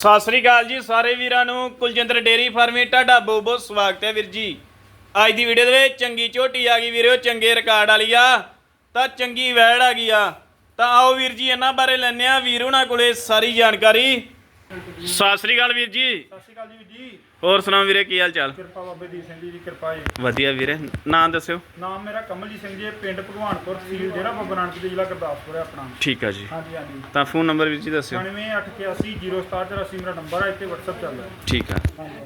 ਸਤਿ ਸ੍ਰੀ ਅਕਾਲ ਜੀ ਸਾਰੇ ਵੀਰਾਂ ਨੂੰ। ਕੁਲਜਿੰਦਰ ਡੇਰੀ ਫਾਰਮੀ, ਤੁਹਾਡਾ ਬਹੁਤ ਬਹੁਤ ਸਵਾਗਤ ਹੈ ਵੀਰ ਜੀ। ਅੱਜ ਦੀ ਵੀਡੀਓ ਦੇ ਵਿੱਚ ਚੰਗੀ ਝੋਟੀ ਆ ਗਈ ਵੀਰੋ, ਚੰਗੇ ਰਿਕਾਰਡ ਵਾਲੀ ਆ। ਤਾਂ ਚੰਗੀ ਵੈੜ ਆ ਗਈ ਆ। ਤਾਂ ਆਓ ਵੀਰ ਜੀ, ਇਹਨਾਂ ਬਾਰੇ ਲੈਣੇ ਆ ਵੀਰ ਉਹਨਾਂ ਕੋਲੇ ਸਾਰੀ ਜਾਣਕਾਰੀ। ਸਤਿ ਸ੍ਰੀ ਅਕਾਲ ਵੀਰ ਜੀ। ਸਤਿ ਸ਼੍ਰੀ ਅਕਾਲ ਜੀ ਵੀਰ ਜੀ। ਹੋਰ ਸੁਣਾਓ ਵੀਰੇ ਕੀ ਹਾਲ ਚਾਲ? ਕਿਰਪਾ ਬਾਬੇ ਦੀਪ ਸਿੰਘ ਜੀ ਦੀ ਕਿਰਪਾ ਹੈ ਵਧੀਆ ਵੀਰੇ ਨਾਂ ਦੱਸਿਓ। ਨਾਮ ਮੇਰਾ ਕਮਲਜੀਤ ਸਿੰਘ ਜੀ ਪਿੰਡ ਭਗਵਾਨਪੁਰ ਤਹਿਸੀਲ ਜਿਹੜਾ ਬਾਬਾ ਨਾਨਕ ਦੇ ਜ਼ਿਲ੍ਹਾ ਗੁਰਦਾਸਪੁਰ ਹੈ ਆਪਣਾ। ਠੀਕ ਆ ਜੀ। ਹਾਂਜੀ ਹਾਂਜੀ। ਤਾਂ ਫੋਨ ਨੰਬਰ ਵੀਰ ਜੀ ਦੱਸਿਓ। 98810784 ਮੇਰਾ ਨੰਬਰ ਹੈ ਇੱਥੇ WhatsApp ਚੱਲਦਾ। ਠੀਕ ਆ।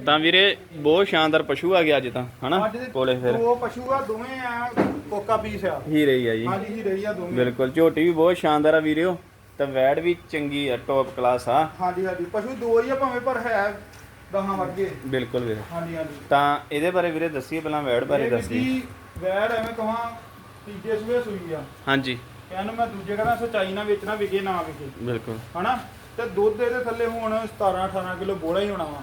ਤਾਂ ਵੀਰੇ ਬਹੁਤ ਸ਼ਾਨਦਾਰ ਪਸ਼ੂ ਆ ਗਿਆ ਅੱਜ ਤਾਂ ਹਨਾ? ਅੱਜ ਦੇ ਕੋਲੇ ਫਿਰ। ਦੋ ਪਸ਼ੂ ਆ ਦੋਵੇਂ ਆ ਕੋਕਾ ਪੀਸ ਆ। ਹੀ ਆ ਜੀ। ਹਾਂਜੀ ਹੀ ਰਹੀ ਆ ਦੋਵੇਂ। ਬਿਲਕੁਲ ਝੋਟੀ ਵੀ ਬਹੁਤ ਸ਼ਾਨਦਾਰ ਆ ਵੀਰਿਓ। ਤੇ ਵੈੜ ਵੀ ਚੰਗੀ ਆ ਟੌਪ ਕਲਾਸ ਆ। ਹਾਂਜੀ ਹਾਂਜੀ। ਪਸ਼ੂ ਦੋ ਹੀ ਆ ਭਾਵੇਂ ਪਰ ਹੈ ਦਹਾਂ ਵਰਗੇ। ਬਿਲਕੁਲ ਵੀਰੇ। ਹਾਂਜੀ ਹਾਂਜੀ। ਤਾਂ ਇਹਦੇ ਬਾਰੇ ਵੀਰੇ ਦੱਸੀਏ ਪਹਿਲਾਂ ਵੈੜ ਬਾਰੇ ਦੱਸੀਏ। ਵੈੜ ਐਵੇਂ ਕਹਾਂ ਤੀਜੇ ਸੂਏ ਸੂਈ ਆ। ਹਾਂਜੀ। ਕਹਿੰਦਾ ਮੈਂ ਦੂਜੇ ਕਹਿੰਦਾ ਸਚਾਈ ਨਾ ਵੇਚਣਾ ਵਿਕੇ ਨਾ ਵਿਕੇ। ਬਿਲਕੁਲ। ਹਨਾ? ਤੇ ਦੁੱਧ ਇਹਦੇ ਥੱਲੇ ਹੁਣ 17 18 ਕਿਲੋ ਬੋਲਾ ਹੀ ਹੋਣਾ ਵਾ।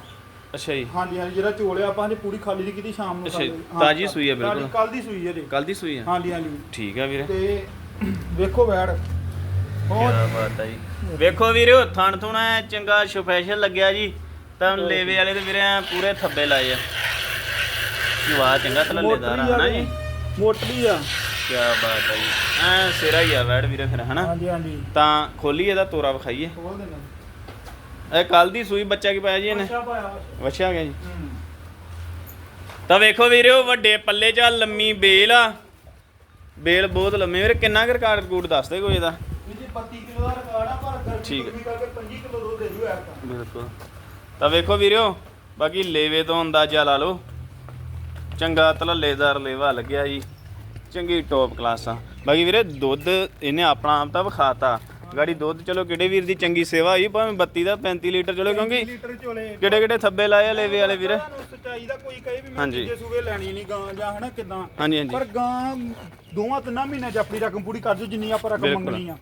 ਅੱਛਾ ਜੀ। ਹਾਂਜੀ ਹਾਂਜੀ। ਜਿਹੜਾ ਚੋਲਿਆ ਆਪਾਂ ਹਜੇ ਪੂਰੀ ਖਾਲੀ ਦੀ ਕੀਤੀ ਸ਼ਾਮ ਨੂੰ ਅੱਛਾ। ਹਾਂ, ਤਾਜ਼ੀ ਸੂਈ ਹੈ ਬਿਲਕੁਲ। ਕੱਲ ਦੀ ਸੂਈ ਹੈ ਜੀ ਕੱਲ ਦੀ ਸੂਈ ਆ। ਹਾਂਜੀ ਹਾਂਜੀ। ਠੀਕ ਆ ਵੀਰੇ। ਤੇ ਵੇਖੋ ਵੈੜ। ਬਹੁਤ ਕੀ ਬਾਤ ਆ ਜੀ। ਵੇਖੋ ਵੀਰਿਓ ਥਣ ਥੁਣਾ ਚੰਗਾ ਸਪੈਸ਼ਲ ਲੱਗਿਆ ਜੀ। ਤਾਂ ਲੇਵੇ ਵਾਲੇ ਤੇ ਵੀਰੇ ਪੂਰੇ ਥੱਬੇ ਲਾਏ ਆ। ਵਾਹ ਚੰਗਾ ਤਲੱਲੇਦਾਰ ਆ ਨਾ ਜੀ? ਮੋਟਲੀ ਆ। ਕੀ ਬਾਤ ਆ ਜੀ। ਐ ਸਿਰਾ ਹੀ ਆ ਵੈੜ ਵੀਰੇ ਫਿਰ ਹਨਾ? ਹਾਂਜੀ ਹਾਂਜੀ। ਤਾਂ ਖੋਲੀ ਇਹਦਾ ਤੋਰਾ ਵਿਖਾਈਏ। ਖੋਲ ਦੇਣਾ। ਇਹ ਕੱਲ ਦੀ ਸੂਈ ਬੱਚਾ ਕੀ ਪਾਇਆ ਜੀ ਇਹਨੇ? ਪਾਇਆ ਵਾ। ਵਛਿਆ ਗਿਆ ਜੀ। ਤਾਂ ਵੇਖੋ ਵੀਰਿਓ ਵੱਡੇ ਪੱਲੇ 'ਚ ਲੰਮੀ ਬੇਲ ਆ। ਬੇਲ ਬਹੁਤ ਲੰਮੀ ਵੀਰੇ ਕਿੰਨਾ ਕੁ ਰਿਕਾਰਡ ਦੱਸ ਦੇ ਕੋਈ ਇਹਦਾ? ਵੀਰ 32 ਕਿਲੋ ਦਾ ਰਿਕਾਰਡ ਆ ਪਰ ਗਰਮੀ ਠੀਕ ਹੈ। ਗਰਮੀ ਕਰਕੇ 25 ਕਿਲੋ ਦੁੱਧ ਦੇ ਜੂ ਐਰ ਤਾਂ ਬਿਲਕੁਲ। ਤਾਂ ਵੇਖੋ ਵੀਰਿਓ ਬਾਕੀ ਲੇਵੇ ਤੋਂ ਅੰਦਾਜ਼ਾ ਲਾ ਲਓ। ਚੰਗਾ ਤਲੱਲੇਦਾਰ ਲੇਵਾ ਲੱਗਿਆ ਜੀ। ਚੰਗੀ ਟੌਪ ਕਲਾਸ ਆ। ਬਾਕੀ ਵੀਰੇ ਦੁੱਧ ਇਹਨੇ ਆਪਣਾ ਆਪ ਤਾਂ ਵਿਖਾਤਾ। ਗਾੜੀ ਦੁੱਧ ਚਲੋ ਕਿਹੜੇ ਵੀਰ ਦੀ ਚੰਗੀ ਸੇਵਾ ਹੋਈ ਭਾਵੇਂ 32 ਦਾ 35 ਲੀਟਰ ਚਲੋ ਕਿਉਂਕਿ ਲੀਟਰ ਕਿਹੜੇ ਕਿਹੜੇ ਥੱਬੇ ਲਾਏ ਆ ਲੇਵੇ ਵਾਲੇ ਵੀਰੇ? ਤੁਹਾਨੂੰ ਸੱਚਾਈ ਦਾ ਕੋਈ ਕਹੇ ਵੀ ਮੈਂ ਹਾਂਜੀ। ਤੀਜੇ ਸੂਵੇ ਲੈਣੀ ਨਹੀਂ ਗਾਂ ਜਾਂ ਹਨਾ ਕਿਦਾਂ। ਹਾਂਜੀ ਹਾਂਜੀ। ਪਰ ਗਾਂ ਦੋਵਾਂ ਤਿੰਨਾਂ ਮਹੀਨਿਆਂ ਚ ਆਪਣੀ ਰਕਮ ਪੂਰੀ ਕਰ ਦਿਓ ਜਿੰਨੀ ਆਪਾਂ ਰਕਮ ਬਿਲਕੁਲ। ਮੰਗਣੀ ਆ।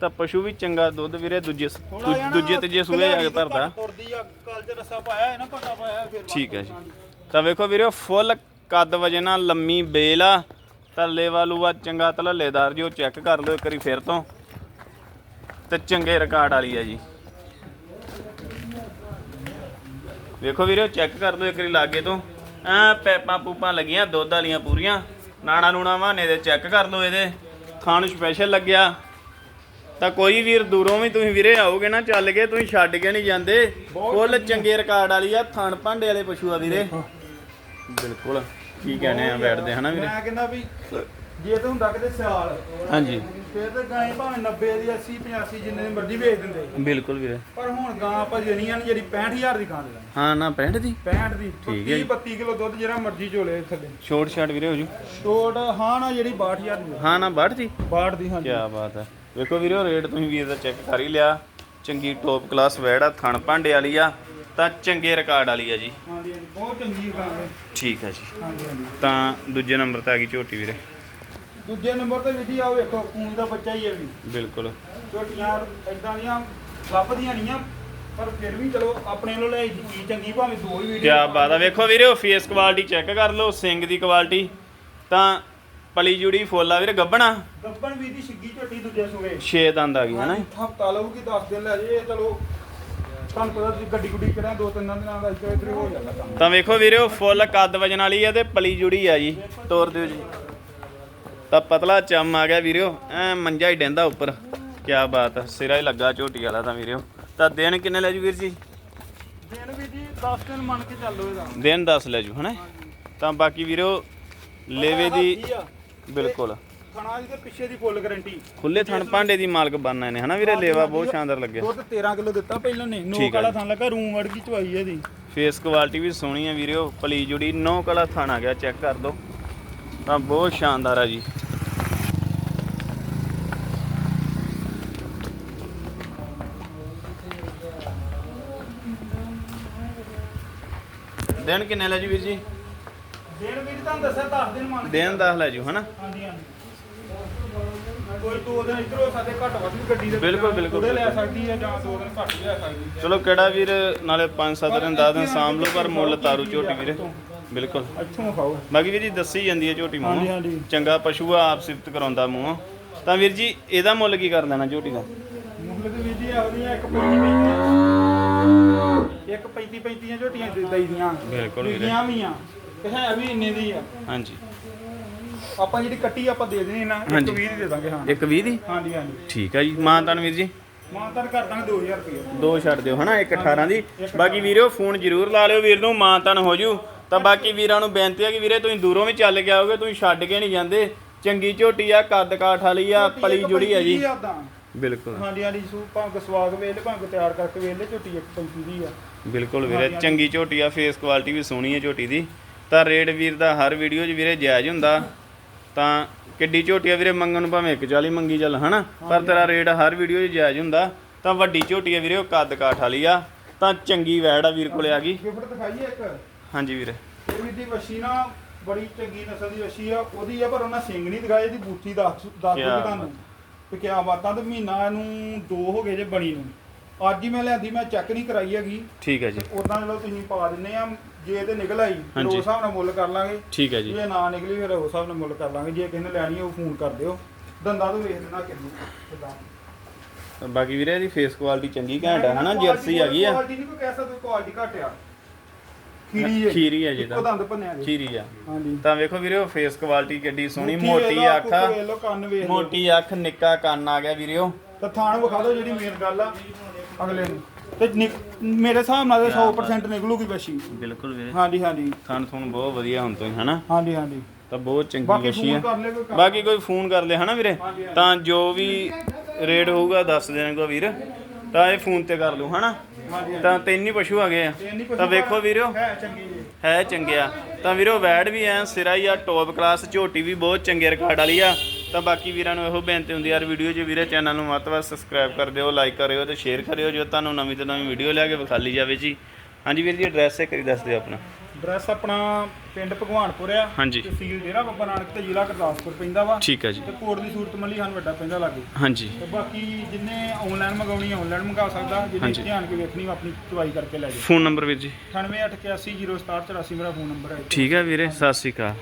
ਤਾਂ ਪਸ਼ੂ ਵੀ ਚੰਗਾ ਦੁੱਧ ਵੀਰੇ ਦੂਜੇ ਸ- ਥੋੜ੍ਹਾ ਜਿਹਾ ਨਾ ਦੂਜੇ ਤੀਜੇ ਸੂਏ ਜਾ ਕੇ ਕਲਿਆਣੀ ਧਰਦਾ ਘੱਟ ਤੁਰਦੀ ਆ ਕੱਲ ਚ ਰਸਾ ਪਾਇਆ ਹੈ ਨਾ ਪਤਾ ਪਾਇਆ ਫਿਰ ਠੀਕ ਹੈ ਜੀ। ਤਾਂ ਵੇਖੋ ਵੀਰੇ ਫੁੱਲ ਕੱਦ ਵਜੇ ਨਾਲ ਲੰਮੀ ਬੇਲ ਆ। ਤਾਂ ਲੇਵਾ ਲੂਆ ਚੰਗਾ ਤਲੱਲੇਦਾਰ ਜੀ ਉਹ ਚੈੱਕ ਕਰ ਲਓ ਇੱਕ ਵਾਰੀ ਫਿਰ ਤੋਂ। ਤੇ ਚੰਗੇ ਰਿਕਾਰਡ ਵਾਲੀ ਆ ਜੀ। ਵੇਖੋ ਵੀਰੇ ਚੈੱਕ ਕਰ ਲਓ ਇੱਕ ਵਾਰੀ ਲਾਗੇ ਤੋਂ। ਐ ਪੈਪਾਂ ਪੂਪਾਂ ਲੱਗੀਆਂ ਦੁੱਧ ਵਾਲੀਆਂ ਪੂਰੀਆਂ। ਨਾਣਾ ਨੂਣਾ ਵਾਨੇ ਦੇ ਚੈੱਕ ਕਰ ਲਓ ਇਹਦੇ। ਖਾਣ ਸਪੈਸ਼ਲ ਲੱਗਿਆ। ਤਾਂ ਕੋਈ ਵੀਰ ਦੂਰੋਂ ਵੀ ਤੁਸੀਂ ਵੀਰੇ ਆਓਗੇ ਨਾ ਚੱਲ ਕੇ ਤੁਸੀਂ ਛੱਡ ਕੇ ਨਹੀਂ ਜਾਂਦੇ। ਫੁੱਲ ਚੰਗੇ ਰਿਕਾਰਡ ਵਾਲੀ ਆ ਥਣ ਭਾਂਡੇ ਵਾਲੇ ਪਸ਼ੂ ਆ ਵੀਰੇ। ਬਿਲਕੁਲ ਕੀ ਕਹਿਣੇ ਆ ਬੈਠਦੇ ਹਨਾ ਵੀਰੇ? ਮੈਂ ਕਹਿੰਦਾ ਵੀ ਜੇ ਤਾਂ ਹੁੰਦਾ ਕਿਤੇ ਸਿਆਲ ਹਾਂਜੀ। ਫਿਰ ਤਾਂ ਗਾਂ ਭਾਵੇਂ 90 ਦੀ 80 85 ਜਿੰਨੇ ਦੀ ਮਰਜ਼ੀ ਵੇਚ ਦਿੰਦੇ। ਬਿਲਕੁਲ ਵੀਰੇ। ਪਰ ਹੁਣ ਗਾਂ ਆਪਾਂ ਜਣੀਆਂ ਨੇ ਜਿਹੜੀ 65000 ਦੀ ਗਾਂ ਦੇ ਹਾਂ ਨਾ 65 ਦੀ? 65 ਦੀ ਠੀਕ ਹੈ 30 32 ਕਿਲੋ ਦੁੱਧ ਜਿਹੜਾ ਮਰਜ਼ੀ ਚੋਲੇ ਥੱਲੇ। ਛੋਟ ਛਾਟ ਵੀਰੇ ਹੋ ਜੂ। ਛੋਟ ਹਾਂ ਨਾ ਜਿਹੜੀ 62000 ਦੀ ਹਾਂ ਨਾ 62 ਦੀ? 62 ਦੀ ਹਾਂਜੀ। ਕੀ ਬਾਤ ਹੈ ਵੇਖੋ ਵੀਰੇ ਰੇਟ ਤੁਸੀਂ ਵੀਰ ਦਾ ਚੈੱਕ ਕਰ ਹੀ ਲਿਆ। ਚੰਗੀ ਟੌਪ ਕਲਾਸ ਵੈੜ ਆ ਥਣ ਭਾਂਡੇ ਵਾਲੀ ਆ ਤਾਂ ਚੰਗੇ ਰਿਕਾਰਡ ਵਾਲੀ ਆ ਜੀ। ਹਾਂਜੀ ਹਾਂਜੀ ਬਹੁਤ ਚੰਗੀ ਗਾਂ ਹੈ ਠੀਕ ਹੈ ਜੀ। ਹਾਂਜੀ ਹਾਂਜੀ। ਤਾਂ ਦੂਜੇ ਨੰਬਰ ਤੇ ਆ ਗਈ ਝੋਟੀ ਵੀਰੇ। ਦੂਜੇ ਨੰਬਰ ਤੇ ਵਿਧੀ ਆ ਵੇਖੋ ਖੂਨ ਦਾ ਬੱਚਾ ਹੀ ਹੈ ਵੀ ਬਿਲਕੁਲ। ਝੋਟੀਆਂ ਇਦਾਂ ਦੀਆਂ ਲੱਭਦੀਆਂ ਨਹੀਂ ਆ ਪਰ ਫਿਰ ਵੀ ਚਲੋ ਆਪਣੇ ਵੱਲੋਂ ਲੈ ਜੀ ਚੰਗੀ ਭਾਵੇਂ ਦੋ ਹੀ ਕੀ ਵੀਡੀਓ ਬਾਤ ਆ। ਵੇਖੋ ਵੀਰੇ ਫੇਸ ਕੁਆਲਿਟੀ ਚੈੱਕ ਕਰ ਲਓ ਸਿੰਗ ਦੀ ਕੁਆਲਿਟੀ ਤਾਂ ਪਲੀ ਜੁੜੀ ਫੁੱਲ ਆ ਵੀਰੇ ਗੱਬਣਾ? ਗੱਬਣ ਵੀ ਦੀ ਛਿੱਗੀ ਝੋਟੀ ਦੂਜੇ ਸੂਏ। 6 ਦੰਦ ਆ ਗਈ ਹਨਾ ਹਫਤਾ ਲਊਗੀ 10 ਦਿਨ ਲੈ ਜੇ ਚਲੋ। ਤੁਹਾਨੂੰ ਪਤਾ ਤੁਸੀਂ ਗੱਡੀ ਗੁੱਡੀ ਕਰਾਂ ਦੋ ਤਿੰਨ ਦਿਨਾਂ ਦਾ ਇੱਥੇ ਇੱਧਰ ਹੋ ਜਾਂਦਾ ਕੰਮ। ਤਾਂ ਵੇਖੋ ਵੀਰੇ ਉਹ ਫੁੱਲ ਕੱਦ ਵਜਣ ਵਾਲੀ ਆ ਤੇ ਪਲੀ ਜੁੜੀ ਆ ਜੀ। ਤੋਰ ਦਿਓ ਜੀ। ਤਾਂ ਪਤਲਾ ਚੰਮ ਆ ਗਿਆ ਵੀਰਿਓ ਐ ਮੰਜਾ ਹੀ ਡੈਂਦਾ ਉੱਪਰ। ਕੀ ਬਾਤ ਆ ਸਿਰਾ ਹੀ ਲੱਗਾ ਝੋਟੀ ਵਾਲਾ ਤਾਂ ਵੀਰਿਓ ਤਾਂ ਦਿਨ ਕਿੰਨੇ ਲੈ ਜੂ ਵੀਰ ਜੀ? ਦਿਨ ਵੀ ਜੀ 10 ਦਿਨ ਮੰਨ ਕੇ ਚੱਲੋ ਇਹਦਾ। ਦਿਨ 10 ਲੈ ਜੂ ਹਨਾ? ਤਾਂ ਬਾਕੀ ਵੀਰਿਓ ਲੇਵੇ ਦੀ ਬਿਲਕੁਲ। ਥਣਾ ਜੀ ਦੇ ਪਿੱਛੇ ਦੀ ਫੁੱਲ ਗਾਰੰਟੀ ਖੁੱਲੇ ਥਣ ਭਾਂਡੇ ਦੀ ਮਾਲਕ ਬਣਨਾ ਨੇ ਹਨਾ ਵੀਰੇ? ਲੇਵਾ ਬਹੁਤ ਸ਼ਾਨਦਾਰ ਲੱਗਿਆ। ਦੁੱਧ 13 ਕਿਲੋ ਦਿੱਤਾ ਪਹਿਲਾਂ ਨੇ। ਨੋਕ ਆ ਵਾਲਾ। ਥਣ ਲੱਗਾ ਰੂਮ ਵੜ ਗਈ ਚਵਾਈ ਇਹਦੀ। ਫੇਸ ਕੁਆਲਿਟੀ ਵੀ ਸੋਹਣੀ ਆ ਵੀਰਿਓ ਪਲੀ ਜੁੜੀ ਨੌ ਕਲਾ ਥਾਣਾ ਗਿਆ ਚੈੱਕ ਕਰ ਦੋ। ਤਾਂ ਬਹੁਤ ਸ਼ਾਨਦਾਰ ਆ ਜੀ। ਦਿਨ ਕਿੰਨੇ ਲੈ ਜੂ ਵੀਰ ਜੀ? ਦਿਨ ਵੀ ਜੀ ਤੁਹਾਨੂੰ ਦੱਸਿਆ 10 ਦਿਨ ਮੰਨ ਕੇ ਦਿਨ 10 ਲੈ ਜੂ ਹਨਾ? ਹਾਂਜੀ ਹਾਂਜੀ। ਕੋਈ ਦੋ ਦਿਨ ਇਧਰੋਂ ਸਾਡੇ ਘੱਟ ਵੱਧ ਵੀ ਗੱਡੀ ਦੇ ਵਿੱਚ ਬਿਲਕੁਲ, ਬਿਲਕੁਲ, ਥੋੜ੍ਹੇ ਲੈ ਬਿਲਕੁਲ। ਸਕਦੀ ਹੈ ਜਾਂ ਦੋ ਦਿਨ ਘੱਟ ਵੀ ਲੈ ਸਕਦੀ ਹੈ। ਚਲੋ ਕਿਹੜਾ ਵੀਰ ਨਾਲੇ 5-7 ਦਿਨ 10 ਦਿਨ ਸਾਂਭ ਲਓ ਪਰ ਮੁੱਲ ਤਾਰੂ ਝੋਟੀ ਵੀਰੇ। ਬਿਲਕੁਲ। ਇੱਥੋਂ ਖਾਓ ਬਾਕੀ ਵੀਰ ਜੀ ਦੱਸੀ ਜਾਂਦੀ ਹੈ ਝੋਟੀ ਹਾਂਜੀ ਮੂੰਹ। ਹਾਂਜੀ ਚੰਗਾ ਪਸ਼ੂ ਆ ਆਪ ਸਿਫਤ ਕਰਾਉਂਦਾ ਮੂੰਹ। ਤਾਂ ਵੀਰ ਜੀ ਇਹਦਾ ਮੁੱਲ ਕੀ ਕਰ ਦੇਣਾ ਝੋਟੀ ਦਾ? ਮੁੱਲ ਦੇ ਵੀ ਜੀ ਇਹੋ ਜਿਹੀਆਂ ਇੱਕ 35 35 ਝੋਟੀਆਂ ਦੇ ਦਈਦੀਆਂ ਬਿਲਕੁਲ ਵੀਰੇ। ਵਿਕੀਆਂ ਵੀ ਆ। ਤੇ ਹੈ ਵੀ ਇੰਨੇ ਦੀ ਆ। ਹਾਂਜੀ। ਆਪਾਂ ਜਿਹੜੀ ਕੱਟੀ ਆਪਾਂ ਦੇ ਦੇਣੀ ਨਾ ਇੱਕ ਹਾਂਜੀ। 20 ਦੀ ਦੇ ਦਾਂਗੇ ਹਾਂ। ਇੱਕ 20 ਦੀ? ਹਾਂਜੀ ਹਾਂਜੀ। ਠੀਕ ਹੈ ਜੀ। ਮਾਨਤਾਨ ਵੀਰ ਜੀ? ਮਾਨਤਾਨ ਕਰ ਦਾਂਗੇ 2000 ਰੁਪਏ ਦੋ ਛੱਡ ਦਿਓ ਹਨਾ? ਇੱਕ 18 ਦੀ। ਬਾਕੀ ਵੀਰੋ ਫੋਨ ਜ਼ਰੂਰ ਲਾ ਲਿਓ ਵੀਰ ਨੂੰ ਮਾਨਤਾਨ ਹੋ ਜੂ। ਤਾਂ ਬਾਕੀ ਵੀਰਾਂ ਨੂੰ ਬੇਨਤੀ ਹੈ ਕਿ ਵੀਰੇ ਤੁਸੀਂ ਦੂਰੋਂ ਵੀ ਚੱਲ ਕੇ ਆਓਗੇ ਤੁਸੀਂ ਛੱਡ ਕੇ ਨਹੀਂ ਜਾਂਦੇ। ਚੰਗੀ ਝੋਟੀ ਆ ਕੱਦ ਕਾਠ ਵਾਲੀ ਆ ਪਲੀ ਜੁੜੀ ਆ ਜੀ। ਬਿਲਕੁਲ। ਹਾਂਜੀ ਹਾਂਜੀ ਸੂ ਭੰਗ ਸਵਾਗ ਵੇਲੇ ਭੰਗ ਤਿਆਰ ਕਰਕੇ ਵੇਲੇ ਝੋਟੀ ਇੱਕ 35 ਦੀ ਆ। ਬਿਲਕੁਲ ਵੀਰੇ ਚੰਗੀ ਝੋਟੀ ਆ ਫੇਸ ਕੁਆਲਿਟੀ ਵੀ ਸੋਹਣੀ ਹੈ ਝੋਟੀ ਦੀ। ਤਾਂ ਰੇਟ ਵੀਰ ਦਾ ਹਰ ਵੀਡੀਓ 'ਚ ਵੀਰੇ ਜਾਇਜ਼ ਹੁੰਦਾ। ਤਾਂ ਕਿੱਡੀ ਝੋਟੀ ਆ ਵੀਰੇ ਮੰਗਣ ਨੂੰ ਭਾਵੇਂ 140 ਮੰਗੀ ਚੱਲ ਹਨਾ? ਪਰ ਤੇਰਾ ਰੇਟ ਹਰ ਵੀਡੀਓ 'ਚ ਜਾਇਜ਼ ਹੁੰਦਾ। ਤਾਂ ਵੱਡੀ ਝੋਟੀ ਆ ਵੀਰੇ ਉਹ ਕੱਦ ਕਾਠ ਵਾਲੀ ਆ। ਤਾਂ ਚੰਗੀ ਵੈੜ ਆ ਵੀਰ ਕੋਲੇ ਆ ਗਈ। ਗਿਫਟ ਦਿਖਾਈਏ ਇੱਕ? ਹਾਂਜੀ ਵੀਰੇ। ਇਹ ਵੀ ਦੀ ਵਸ਼ੀ ਨਾ ਬੜੀ ਚੰਗੀ ਨਸਲ ਦੀ ਵਸ਼ੀ ਆ। ਉਹਦੀ ਆ ਪਰ ਉਹਨਾਂ ਸਿੰਘ ਨਹੀਂ ਦਿਖਾਏ ਇਹਦੀ ਬੂਥੀ ਦੱਸ ਦੱਸ ਦੂਗੀ ਤੁਹਾਨੂੰ। ਤੇ ਕਿਆ ਬਾਤਾਂ ਤੇ ਮਹੀਨਾ ਇਹਨੂੰ ਦੋ ਹੋ ਗਏ ਜੇ ਬਣੀ ਨੂੰ। ਅੱਜ ਹੀ ਮੈਂ ਲਿਆਂਦੀ ਮੈਂ ਚੈੱਕ ਨਹੀਂ ਕਰਾਈ ਹੈਗੀ। ਠੀਕ ਹੈ ਜੀ। ਉਦਾਂ ਚਲੋ ਤੁਸੀਂ ਪਾ ਦਿੰਨੇ ਆ ਜੇ ਤੇ ਨਿਕਲ ਆਈ ਫਿਰ ਹਾਂਜੀ। ਉਸ ਹਿਸਾਬ ਨਾਲ ਮੁੱਲ ਕਰ ਲਾਂਗੇ। ਠੀਕ ਹੈ ਜੀ। ਜੇ ਨਾ ਨਿਕਲੀ ਫਿਰ ਉਸ ਹਿਸਾਬ ਨਾਲ ਮੁੱਲ ਕਰ ਲਾਂਗੇ। ਜੇ ਕਿਸੇ ਨੇ ਲੈਣੀ ਆ ਉਹ ਫੋਨ ਕਰ ਦਿਓ। ਦੰਦਾਂ ਤੋਂ ਵੇਖ ਲੈਣਾ ਕਿੰਨੀ ਕਿੱਦਾਂ। ਬਾਕੀ ਵੀਰੇ ਇਹਦੀ ਫੇਸ ਕੁਆਲਿਟੀ ਚੰਗੀ ਘੈਂਟ ਆ ਹਨਾ? ਜਰਸੀ ਹੈਗੀ ਆ। ਕੁਆਲਿਟੀ ਨਹੀਂ ਕੋਈ ਕਹਿ ਸਕਦਾ ਕੁਆਲਿਟੀ ਘੱਟ ਆ। ਖੀਰੀ ਹੈ ਖੀਰੀ ਹੈ ਜੀ ਇੱਕੋ ਤਾਂ ਦੰਦ ਭੰਨਿਆ ਜੀ। ਖੀਰੀ ਆ। ਹਾਂਜੀ। ਤਾਂ ਵੇਖੋ ਵੀਰੇ ਉਹ ਫੇਸ ਕੁਆਲਿਟੀ ਕਿੱਡੀ ਸੋਹਣੀ ਮੋਟੀ ਅੱਖ। ਕੁੱਕ ਵੇਖ ਲਓ ਕੰਨ ਵੇਖ ਲਓ। ਮੋਟੀ ਅੱਖ ਨਿੱਕਾ ਕੰਨ ਆ ਗਿਆ ਵੀਰਿਓ ਤਾਂ ਥਾਣ ਵਿਖਾ ਦਿਓ ਜਿਹੜੀ ਮੇਨ ਗੱਲ ਆ ਅਗਲੇ ਨੂੰ। ਤੇ ਨਿਕ- ਮੇਰੇ ਹਿਸਾਬ ਨਾਲ ਤਾਂ 100% ਨਿਕਲੂਗੀ ਬੱਛੀ ਬਿਲਕੁਲ ਵੀਰੇ। ਹਾਂਜੀ ਹਾਂਜੀ। ਥਣ ਥਣ ਬਹੁਤ ਵਧੀਆ ਹੁਣ ਤੋਂ ਹੀ ਹਨਾ? ਹਾਂਜੀ ਹਾਂਜੀ। ਤਾਂ ਬਹੁਤ ਚੰਗੀ ਬਾਕੀ ਵਸ਼ੀ ਫੋਨ ਆ। ਕਰ ਲਿਓ ਕੋਈ ਕੰਮ। ਬਾਕੀ ਕੋਈ ਫੋਨ ਕਰ ਲੈ ਹਨਾ ਵੀਰੇ। ਤਾਂ ਜੋ ਵੀ ਰੇਟ ਹੋਊਗਾ ਦੱਸ ਦੇਣਗਾ ਵੀਰ। ਤਾਂ ਇਹ ਫੋਨ ਤੇ ਕਰ ਲਓ ਹਨਾ? ਤਾਂ ਤਿੰਨ ਹੀ ਪਸ਼ੂ ਆ। ਗਏ ਆ ਕੁਛ ਤਾਂ ਵੇਖੋ ਵੀਰੋ। ਹੈ ਚੰਗੀ ਜੀ। ਹੈ ਚੰਗਿਆ ਤਾਂ ਵੀਰੋ ਵੈੜ ਵੀ ਐ ਸਿਰਾ ਹੀ ਆ ਟੌਪ ਕਲਾਸ ਝੋਟੀ ਵੀ ਬਹੁਤ ਚੰਗੇ ਰਿਕਾਰਡ ਵਾਲੀ ਆ। ਤਾਂ ਬਾਕੀ ਵੀਰਾਂ ਨੂੰ ਇਹੋ ਬੇਨਤੀ ਹੁੰਦੀ ਯਾਰ ਵੀਡੀਓ 'ਚ ਵੀਰੇ ਚੈਨਲ ਨੂੰ ਵੱਧ ਸਬਸਕ੍ਰਾਈਬ ਕਰ ਦਿਓ ਲਾਈਕ ਕਰਿਓ ਤੇ ਸ਼ੇਅਰ ਕਰਿਓ ਜੋ ਤੁਹਾਨੂੰ ਨਵੀਂ ਤੋਂ ਨਵੀਂ ਵੀਡੀਓ ਲਿਆ ਕੇ ਵਿਖਾਲੀ ਜਾਵੇ ਜੀ। ਹਾਂਜੀ ਵੀਰ ਜੀ ਐਡਰੈਸ ਇੱਕ ਵਾਰੀ ਦੱਸ ਦਿਓ ਆਪਣਾ। ਐਡਰੈਸ ਆਪਣਾ ਪਿੰਡ ਭਗਵਾਨਪੁਰ ਆ ਹਾਂਜੀ। ਤਹਿਸੀਲ ਡੇਰਾ ਬਾਬਾ ਨਾਨਕ ਤੇ ਜ਼ਿਲ੍ਹਾ ਗੁਰਦਾਸਪੁਰ ਪੈਂਦਾ ਵਾ। ਠੀਕ ਹੈ ਜੀ। ਤੇ ਕੋਟ ਦੀ ਸੂਰਤ ਮੱਲੀ ਸਾਨੂੰ ਵੱਡਾ ਪੈਂਦਾ ਲਾਗੇ। ਹਾਂਜੀ। ਤੇ ਬਾਕੀ ਜਿੰਨੇ ਆਨਲਾਈਨ ਮੰਗਾਉਣੀ ਆਨਲਾਈਨ ਮੰਗਾ ਸਕਦਾ ਜਿਹਨੇ ਹਾਂਜੀ। ਧਿਆਨ ਕੇ ਵੇਖਣੀ ਉਹ ਆਪਣੀ ਚੁਆਈ ਕਰਕੇ ਲੈ ਜਾਓ। ਫੋਨ ਨੰਬਰ ਵੀਰ ਜੀ। 9881806784 ਮੇਰਾ ਫੋਨ ਨੰਬਰ ਹੈ ਠੀਕ ਹੈ ਵੀਰੇ ਸਤਿ ਸ਼੍ਰੀ ਅਕਾਲ।